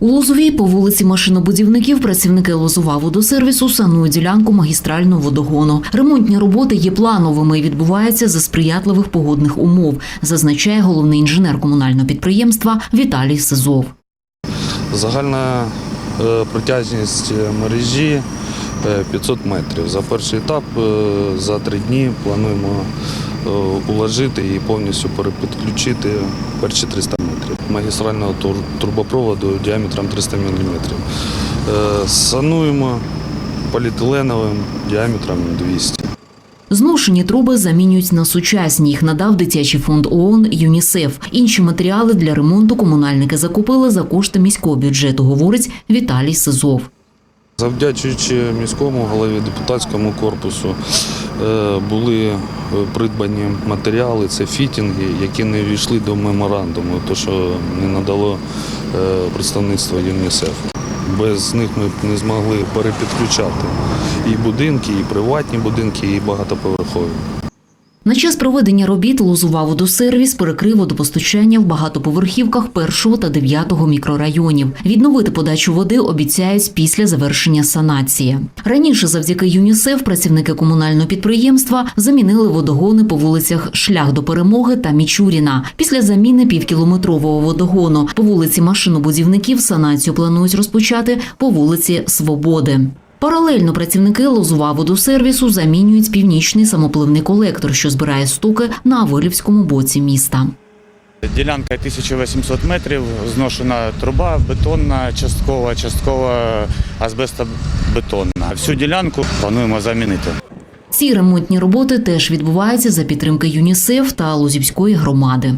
У Лозовій по вулиці машинобудівників працівники Лозова водосервісу санують ділянку магістрального водогону. Ремонтні роботи є плановими і відбуваються за сприятливих погодних умов, зазначає головний інженер комунального підприємства Віталій Сизов. Загальна е, протяжність мережі е, 500 метрів. За перший етап е, за три дні плануємо е, уложити і повністю перепідключити перші 300 метрів магістрального трубопроводу діаметром 300 мм. Е, Сануємо поліетиленовим діаметром 200 Зношені труби замінюють на сучасні. Їх надав дитячий фонд ООН ЮНІСЕФ. Інші матеріали для ремонту комунальники закупили за кошти міського бюджету, говорить Віталій Сизов. Завдячуючи міському голові депутатському корпусу, е, були е, придбані матеріали, це фітінги, які не війшли до меморандуму, то що не надало е, представництво ЮНІСЕФ. Без них ми б не змогли перепідключати і будинки, і приватні будинки, і багатоповерхові. На час проведення робіт Лозова водосервіс перекрив водопостачання в багатоповерхівках першого та дев'ятого мікрорайонів. Відновити подачу води обіцяють після завершення санації. Раніше, завдяки ЮНІСЕФ, працівники комунального підприємства замінили водогони по вулицях Шлях до перемоги та Мічуріна. Після заміни півкілометрового водогону по вулиці машинобудівників санацію планують розпочати по вулиці Свободи. Паралельно працівники Лозова водосервісу замінюють північний самопливний колектор, що збирає стоки на Авилівському боці міста. Ділянка 1800 метрів, зношена труба, бетонна, часткова, часткова азбестобетонна. Всю ділянку плануємо замінити. Ці ремонтні роботи теж відбуваються за підтримки ЮНІСЕФ та Лозівської громади.